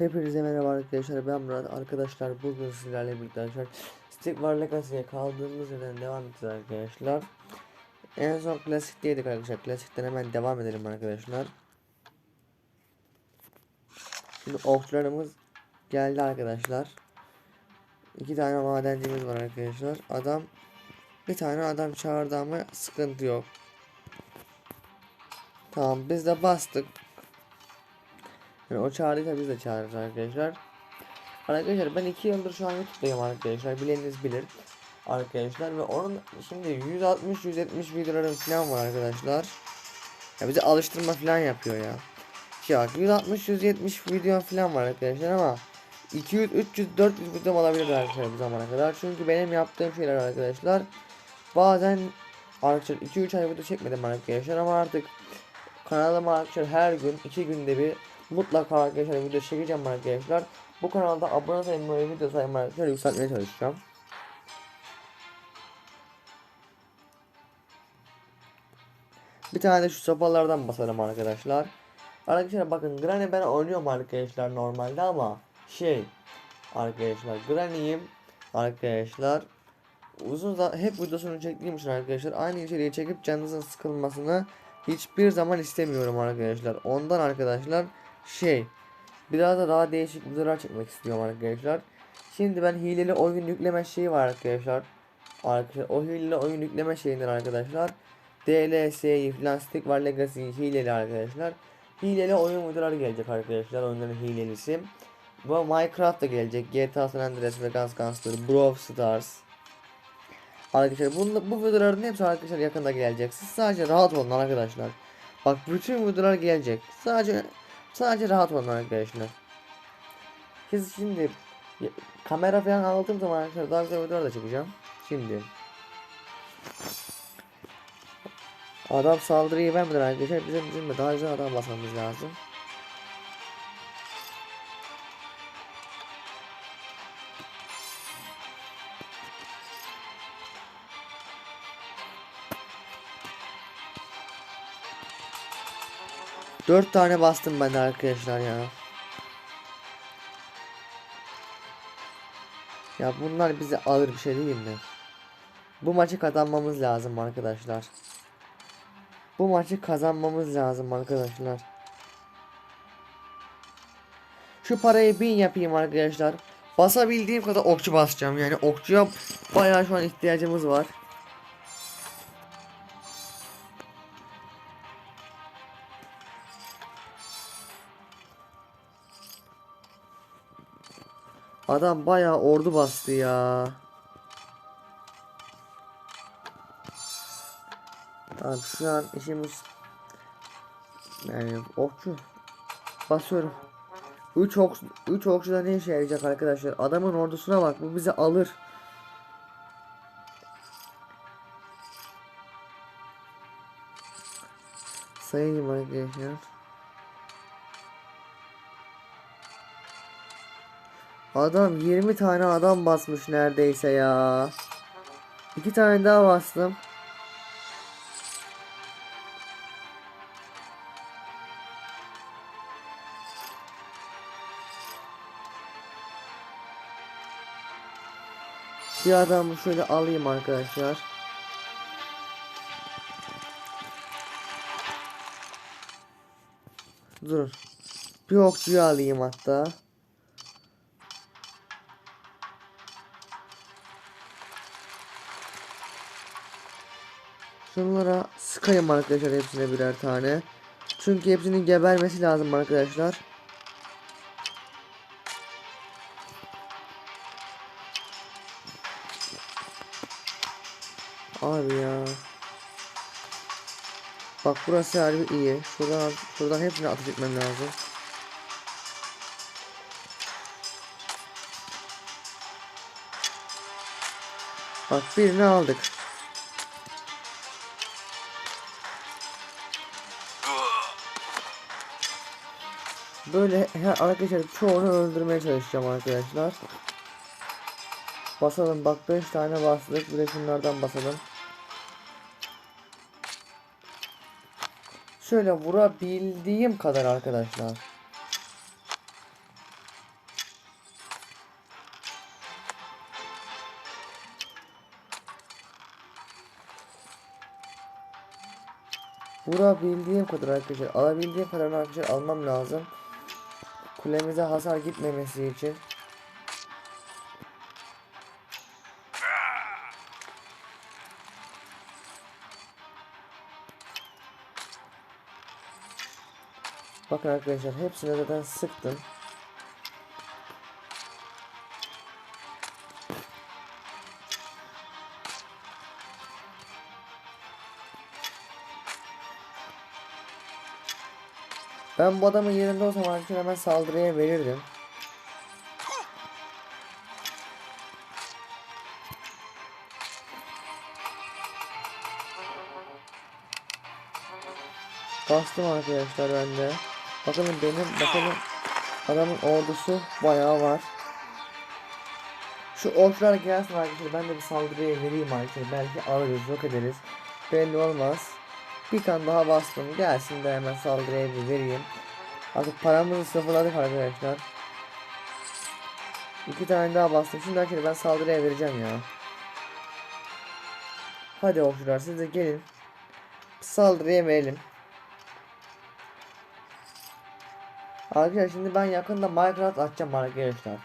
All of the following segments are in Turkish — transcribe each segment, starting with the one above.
Hepinize merhaba arkadaşlar ben Murat. Arkadaşlar bugün sizlerle birlikte arkadaşlar Stick War Legacy'ye kaldığımız yerden devam edeceğiz arkadaşlar. En son klasikteydik arkadaşlar. Klasikten hemen devam edelim arkadaşlar. Şimdi okçularımız geldi arkadaşlar. İki tane madencimiz var arkadaşlar. Adam bir tane adam çağırdı ama sıkıntı yok. Tamam biz de bastık yani o çağırdıysa biz de çağırırız arkadaşlar. Arkadaşlar ben 2 yıldır şu an YouTube'dayım arkadaşlar. Bileniniz bilir. Arkadaşlar ve onun şimdi 160-170 videolarım falan var arkadaşlar. Ya bize alıştırma falan yapıyor ya. Şey bak 160-170 video falan var arkadaşlar ama 200, 300, 400 videom olabilir arkadaşlar bu zamana kadar. Çünkü benim yaptığım şeyler arkadaşlar bazen arkadaşlar 2-3 ay video çekmedim arkadaşlar ama artık kanalıma arkadaşlar her gün 2 günde bir mutlaka arkadaşlar video çekeceğim arkadaşlar. Bu kanalda abone sayımı ve video sayımı arkadaşlar yükseltmeye çalışacağım. Bir tane de şu sopalardan basalım arkadaşlar. Arkadaşlar bakın Granny ben oynuyorum arkadaşlar normalde ama şey arkadaşlar Granny'yim arkadaşlar uzun zaman hep videosunu çektiğim için arkadaşlar aynı içeriği çekip canınızın sıkılmasını hiçbir zaman istemiyorum arkadaşlar. Ondan arkadaşlar şey biraz da daha değişik videolar çekmek istiyorum arkadaşlar. Şimdi ben hileli oyun yükleme şeyi var arkadaşlar. Arkadaşlar o hileli oyun yükleme şeyinden arkadaşlar. DLS'yi falan Stick var Legacy hileli arkadaşlar. Hileli oyun videoları gelecek arkadaşlar. Oyunların hilelisi. Bu Minecraft da gelecek. GTA San Andreas ve Guns Gunstar, Brawl Stars. Arkadaşlar bu, bu videoların hepsi arkadaşlar yakında gelecek. Siz sadece rahat olun arkadaşlar. Bak bütün videolar gelecek. Sadece sadece rahat olun arkadaşlar. Siz şimdi kamera falan aldığım zaman arkadaşlar daha güzel videolar da çekeceğim. Şimdi Adam saldırıyı vermeden arkadaşlar bizim bizim de daha güzel adam basmamız lazım. Dört tane bastım ben de arkadaşlar ya. Ya bunlar bize alır bir şey değil mi? Bu maçı kazanmamız lazım arkadaşlar. Bu maçı kazanmamız lazım arkadaşlar. Şu parayı bin yapayım arkadaşlar. Basabildiğim kadar okçu basacağım. Yani okçuya bayağı şu an ihtiyacımız var. Adam bayağı ordu bastı ya. Tamam şu an işimiz yani okçu basıyorum. 3 ok 3 okçu da ne işe yarayacak arkadaşlar? Adamın ordusuna bak bu bizi alır. Sayayım arkadaşlar. Adam 20 tane adam basmış neredeyse ya. İki tane daha bastım. Bir adamı şöyle alayım arkadaşlar. Dur. Bir okçuyu alayım hatta. Şunlara sıkayım arkadaşlar hepsine birer tane. Çünkü hepsinin gebermesi lazım arkadaşlar. Abi ya. Bak burası harbi iyi. Şuradan şuradan hepsini ateş etmem lazım. Bak birini aldık. Böyle her arkadaşlar çoğunu öldürmeye çalışacağım arkadaşlar. Basalım bak 5 tane bastık. Bir de şunlardan basalım. Şöyle vurabildiğim kadar arkadaşlar. Vurabildiğim kadar arkadaşlar alabildiğim kadar arkadaşlar almam lazım. Kulemize hasar gitmemesi için. Bakın arkadaşlar hepsine zaten sıktım. Ben bu adamın yerinde olsam arkadaşlar hemen saldırıya verirdim. Bastım arkadaşlar ben de. Bakalım benim bakalım adamın ordusu bayağı var. Şu orklar gelsin arkadaşlar ben de bir saldırıya vereyim arkadaşlar belki alırız yok ederiz belli olmaz. Bir tane daha bastım gelsin de hemen saldırıya vereyim. Artık paramızı sıfırladık arkadaşlar. İki tane daha bastım şimdi arkadaşlar ben saldırıya vereceğim ya. Hadi okçular siz de gelin. Saldırıya verelim. Arkadaşlar şimdi ben yakında Minecraft açacağım arkadaşlar.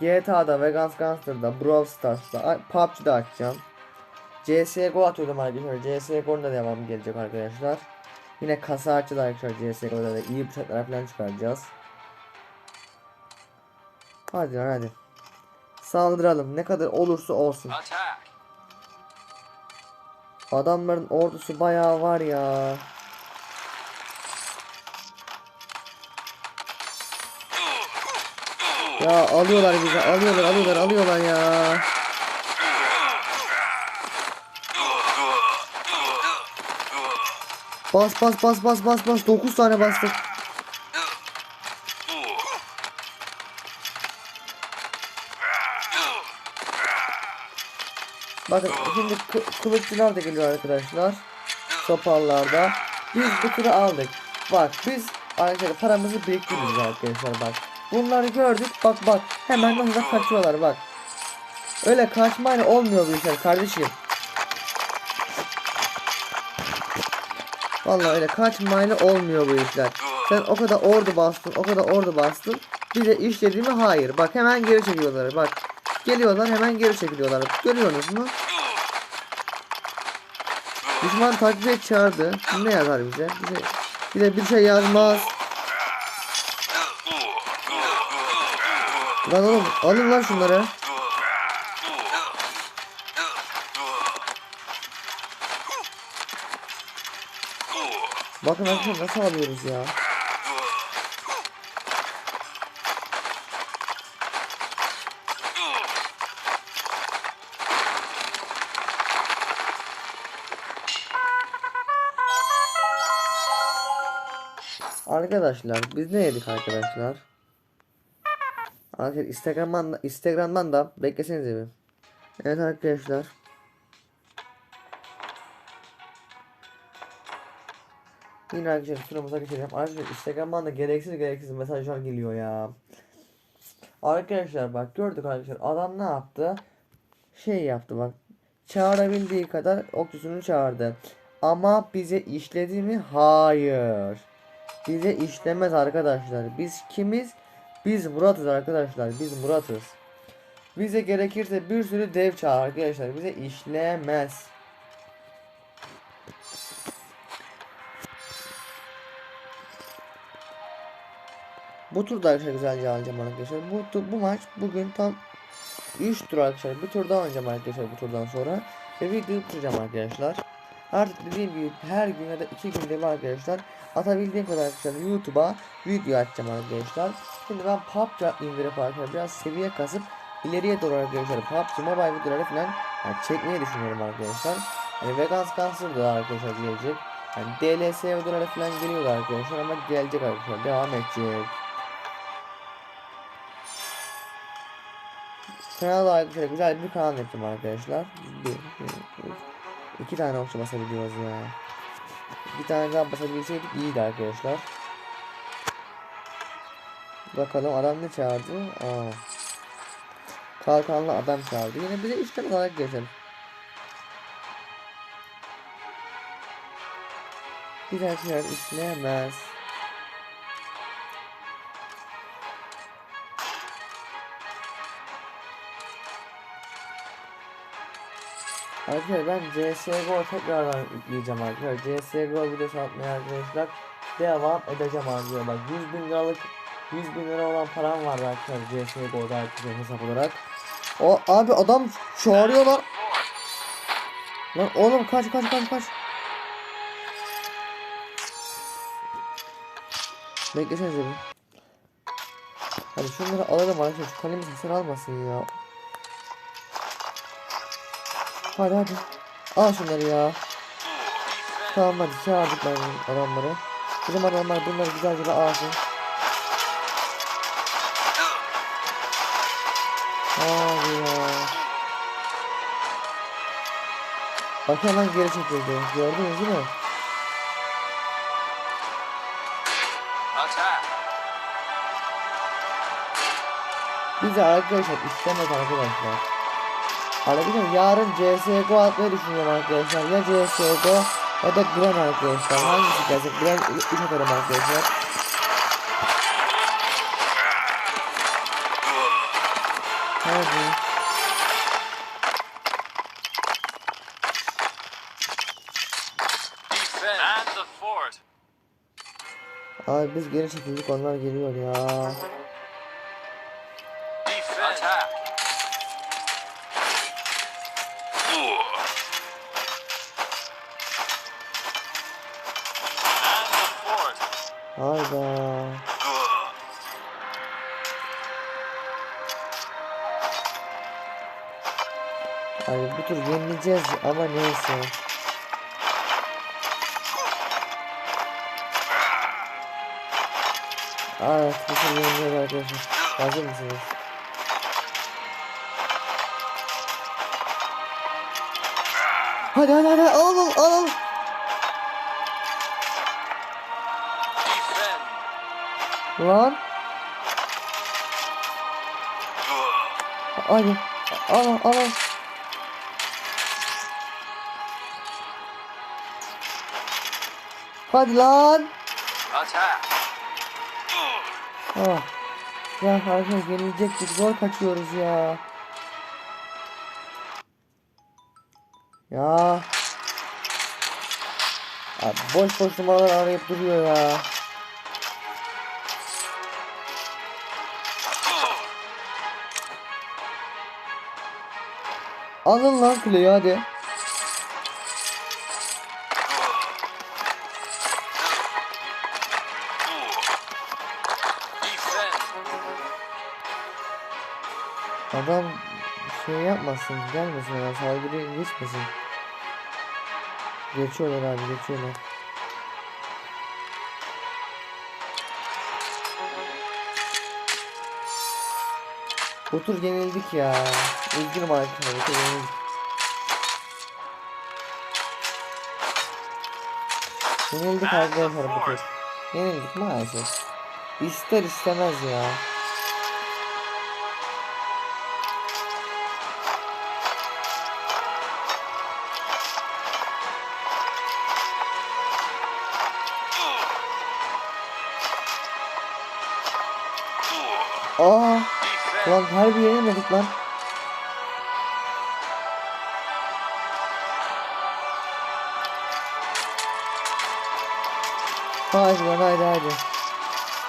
GTA'da, Vegas Gunster'da, Brawl Stars'da, PUBG'da açacağım. CSGO atıyordum arkadaşlar. CSGO'nun da devamı gelecek arkadaşlar. Yine kasa açacağız arkadaşlar CSGO'da da iyi bıçaklar falan çıkaracağız. Hadi lan hadi. Saldıralım ne kadar olursa olsun. Adamların ordusu bayağı var ya. Ya alıyorlar bizi alıyorlar alıyorlar alıyorlar ya. Bas bas bas bas bas bas 9 tane bastık. Bakın şimdi kı- kılıççılar da geliyor arkadaşlar. Topallarda. Biz bu turu aldık. Bak biz arkadaşlar paramızı biriktiriyoruz arkadaşlar bak. Bunları gördük bak bak hemen hızla kaçıyorlar bak. Öyle kaçmayla olmuyor bu işler kardeşim. Vallahi öyle kaçmayla olmuyor bu işler. Sen o kadar ordu bastın, o kadar ordu bastın. Bize iş dediğimi hayır. Bak hemen geri çekiliyorlar. Bak geliyorlar hemen geri çekiliyorlar. Görüyorsunuz mu? Düşman takip et çağırdı. Ne yazar bize? Bize, bize bir şey yazmaz. Lan oğlum alın lan şunları. Bakın arkadaşlar nasıl alıyoruz ya. Arkadaşlar biz ne yedik arkadaşlar? Arkadaşlar Instagram'dan da, Instagram'dan da beklesenize bir. Evet arkadaşlar. Yine arkadaşlar turumuza geçelim. Arkadaşlar Instagram'dan da gereksiz gereksiz mesajlar geliyor ya. Arkadaşlar bak gördük arkadaşlar adam ne yaptı? Şey yaptı bak. Çağırabildiği kadar okçusunu çağırdı. Ama bize işledi mi? Hayır. Bize işlemez arkadaşlar. Biz kimiz? Biz Murat'ız arkadaşlar. Biz Murat'ız. Bize gerekirse bir sürü dev çağır arkadaşlar. Bize işlemez. Bu turda arkadaşlar güzelce alacağım arkadaşlar. Bu, bu maç bugün tam 3 tur arkadaşlar. Bir tur daha oynayacağım arkadaşlar bu turdan sonra. Ve videoyu bitireceğim arkadaşlar. Artık dediğim gibi her gün ya da iki günde bir arkadaşlar atabildiğim kadar arkadaşlar YouTube'a video atacağım arkadaşlar. Şimdi ben PUBG indirip arkadaşlar biraz seviye kasıp ileriye doğru arkadaşlar PUBG Mobile videoları falan yani çekmeyi düşünüyorum arkadaşlar. Yani Vegas Cancer da arkadaşlar gelecek. Yani DLS videoları falan geliyor arkadaşlar ama gelecek arkadaşlar devam edecek. Kanalda arkadaşlar güzel bir kanal yaptım arkadaşlar. Bir, bir, bir. İki tane okçu basabiliyoruz ya. Bir tane daha basabilseydik iyiydi arkadaşlar. Bakalım adam ne çağırdı? Aa. Kalkanlı adam çağırdı. Yine bize işlem olarak geçelim. Güzel şeyler işleyemez. Arkadaşlar ben CSGO tekrardan yükleyeceğim arkadaşlar. CSGO videosu atmaya arkadaşlar devam edeceğim arkadaşlar. Bak 100 bin liralık 100 bin lira olan param var arkadaşlar CSGO'da arkadaşlar hesap olarak. O abi adam çağırıyor lan. Oğlum kaç kaç kaç kaç. Beklesenize bir. Hadi şunları alalım arkadaşlar. Şu kalemi sen almasın ya. Hadi hadi. Al şunları ya. Tamam hadi çağırdık ben bizim adamları. Bizim adamlar bunları güzelce de alsın. Abi ya. Bak hemen geri çekildi. Gördünüz değil mi? Bize arkadaşlar istemez arkadaşlar. Arkadaşlar yarın CSGO atmayı düşünüyorum arkadaşlar. Ya CSGO ya da Gren arkadaşlar. Hangisi gelecek? Gren 3 atarım arkadaşlar. Hadi. Abi biz geri çekildik onlar geliyor ya. Hayda. Ay bu tur yenileceğiz ama neyse. Evet bu tur yenileceğiz arkadaşlar. Hazır mısınız? Hadi hadi hadi alalım alalım. Lan. Hadi. Al al al. Hadi lan. Ah. Ya arkadaşlar yenilecektik. Zor kaçıyoruz ya. Ya. Abi boş boş numaralar arayıp duruyor ya. Alın lan kuleyi hadi. Adam şey yapmasın, gelmesin ya saldırıya geçmesin. Geçiyorlar abi, geçiyorlar. Bu tur yenildik ya. Üzgünüm arkadaşlar, bu tur yenildik. Yenildik arkadaşlar bu tur. Yenildik maalesef. İster istemez ya. Aa, Defend. Lan harbi yenemedik lan. Haydi lan haydi haydi.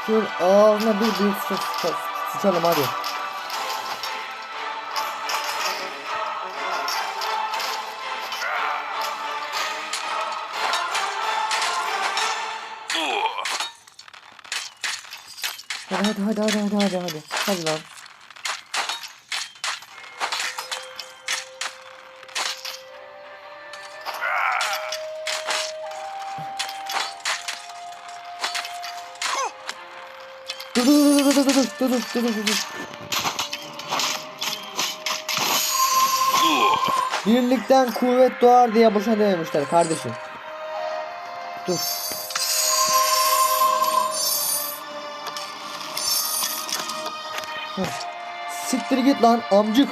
Şunun ağzına bir büyük sıça, sıça, sıçalım hadi. Hadi hadi hadi hadi hadi hadi hadi. Hadi lan. Dur dur dur dur dur. Birlikten kuvvet doğar diye boşuna dememişler kardeşim. Dur. Siktir git lan amcık.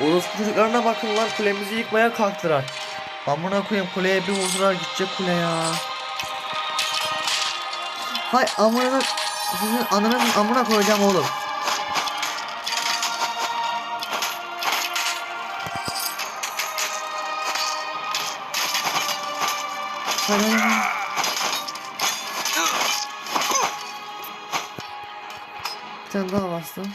Orospu çocuklarına bakın lan kulemizi yıkmaya kalktılar. Amına koyayım kuleye bir vurdular gidecek kule ya. Hay amına sizin ananın amına koyacağım oğlum. Hadi. Bir tane daha bastım.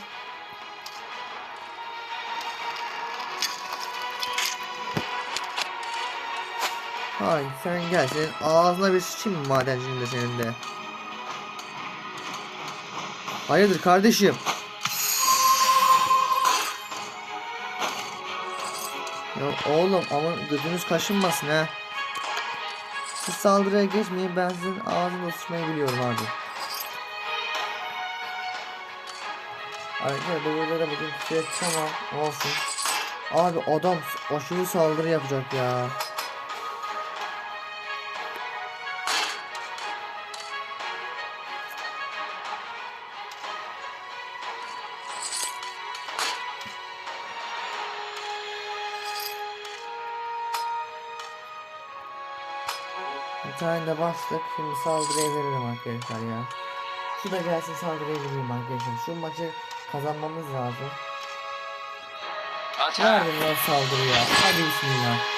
Hay sen gel senin ağzına bir sıçayım madencinin de senin de. Hayırdır kardeşim? Ya oğlum ama gözünüz kaşınmasın ha. Siz saldırıya geçmeyin ben sizin ağzına sıçmayı biliyorum abi. Arkadaşlar bu videoda bugün ettim ama olsun. Abi adam aşırı saldırı yapacak ya. Bir tane de bastık. Şimdi saldırıya veririm arkadaşlar ya. Şu da gelsin saldırıya vereyim arkadaşlar. Şu maçı kazanmamız lazım. Verdim lan saldırıya. Hadi bismillah.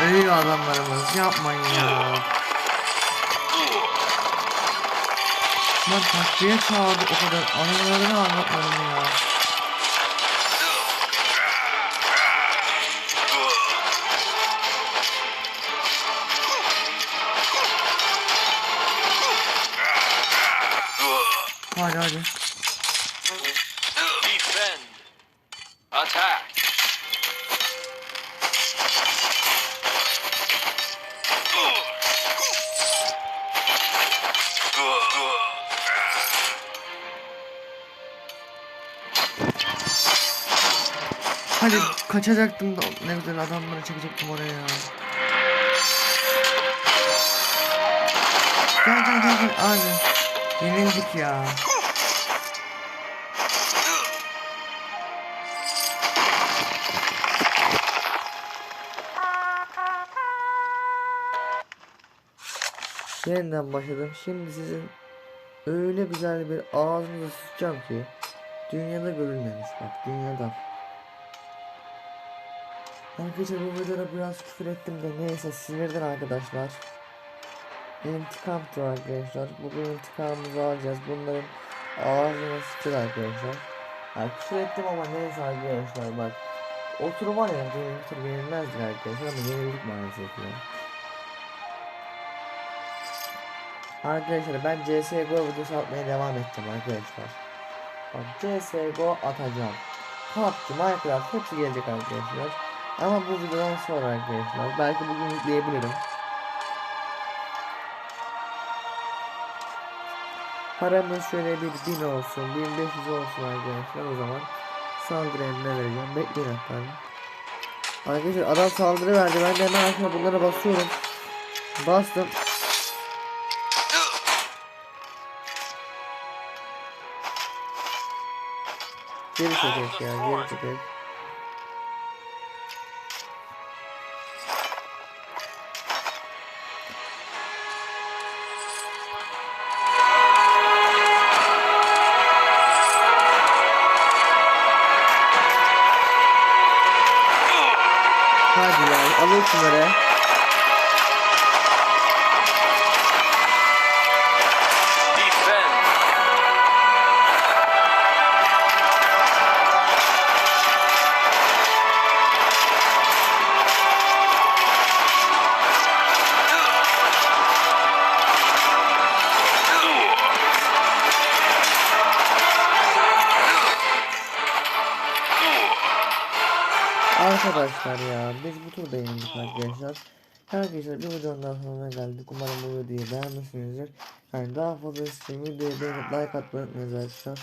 Ölüyor adamlarımız. Yapmayın ya. Lan takviye çağırdı o kadar. Anılarını anlatmadım ya. Hadi kaçacaktım da ne güzel adamları çekecektim oraya ya. Gel gel gel gel abi. Yenildik ya. Yeniden başladım. Şimdi sizin öyle güzel bir ağzınıza sıçacağım ki dünyada görülmemiş bak dünyada. Arkadaşlar bu videoda biraz küfür ettim de neyse sinirden arkadaşlar. İntikamdır arkadaşlar. Bugün intikamımızı alacağız. Bunların ağzına sıçır arkadaşlar. Ya küfür ettim ama neyse arkadaşlar bak. Oturum var ya benim tur yenilmezdik arkadaşlar ama yenildik maalesef ya. Arkadaşlar ben CSGO videosu atmaya devam edeceğim arkadaşlar. Bak CSGO atacağım. PUBG, Minecraft hepsi gelecek arkadaşlar. Ama bu videodan sonra arkadaşlar. Belki bugün yükleyebilirim. Paramız şöyle bir 1000 olsun, 1500 olsun arkadaşlar o zaman saldırı vereceğim. Bekleyin hatta. Arkadaşlar adam saldırı verdi. Ben de hemen arkadaşlar bunlara basıyorum. Bastım. Geri çekek ya, geri çekek. Arkadaşlar. Arkadaşlar bir videonun daha sonuna geldik. Umarım bu videoyu beğenmişsinizdir. Yani daha fazla videoyu beğenip like atmayı unutmayın arkadaşlar.